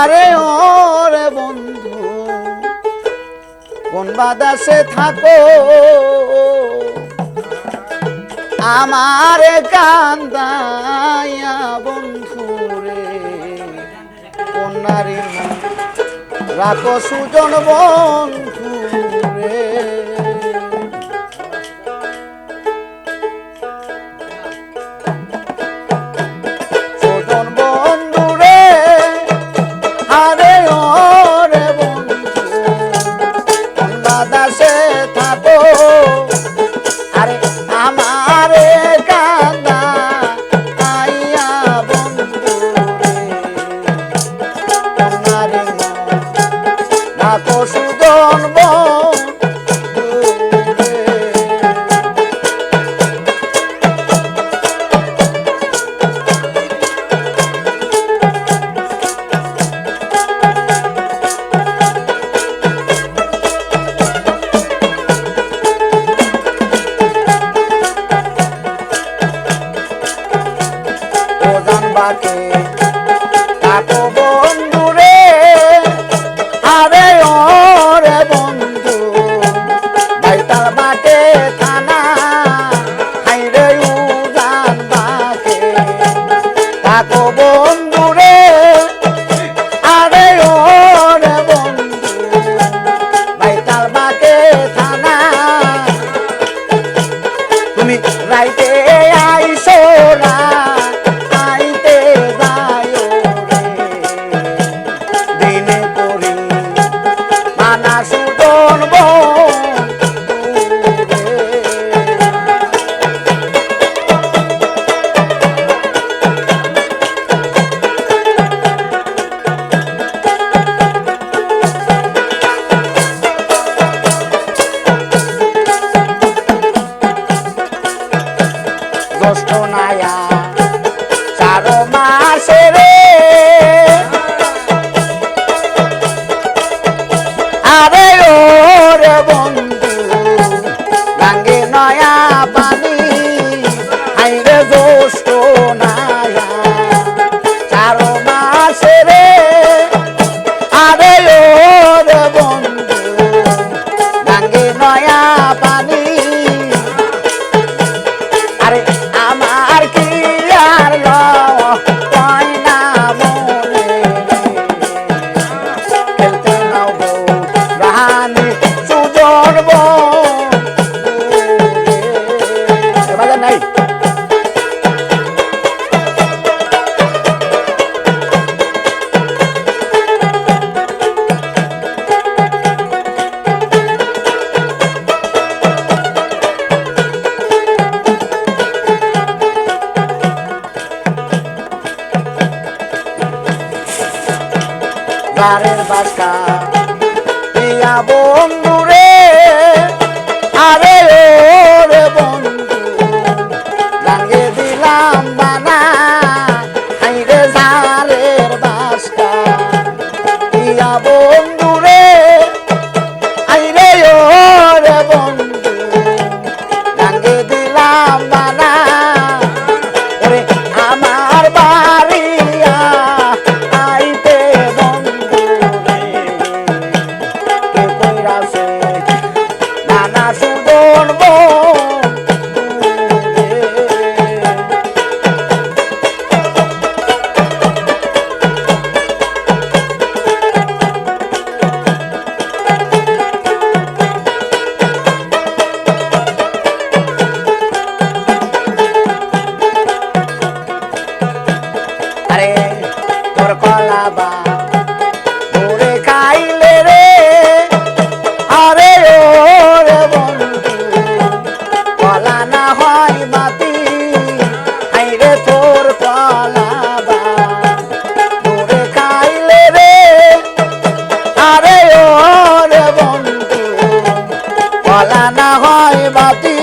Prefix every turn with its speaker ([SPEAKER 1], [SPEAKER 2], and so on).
[SPEAKER 1] আরে ওরে বন্ধু কোন বাদাসে থাকো? আমারে কান্দাইয়া বন্ধু রে কন্যারে রাখো সুজন বন্ধু জ্যৈষ্ঠ নায়া। চার মাসে রে কারের বাসা। ইয়া বন্ধু রে আরে বন্ধু রাঙে দিলাম বানা জ্বালানা হয় বাতি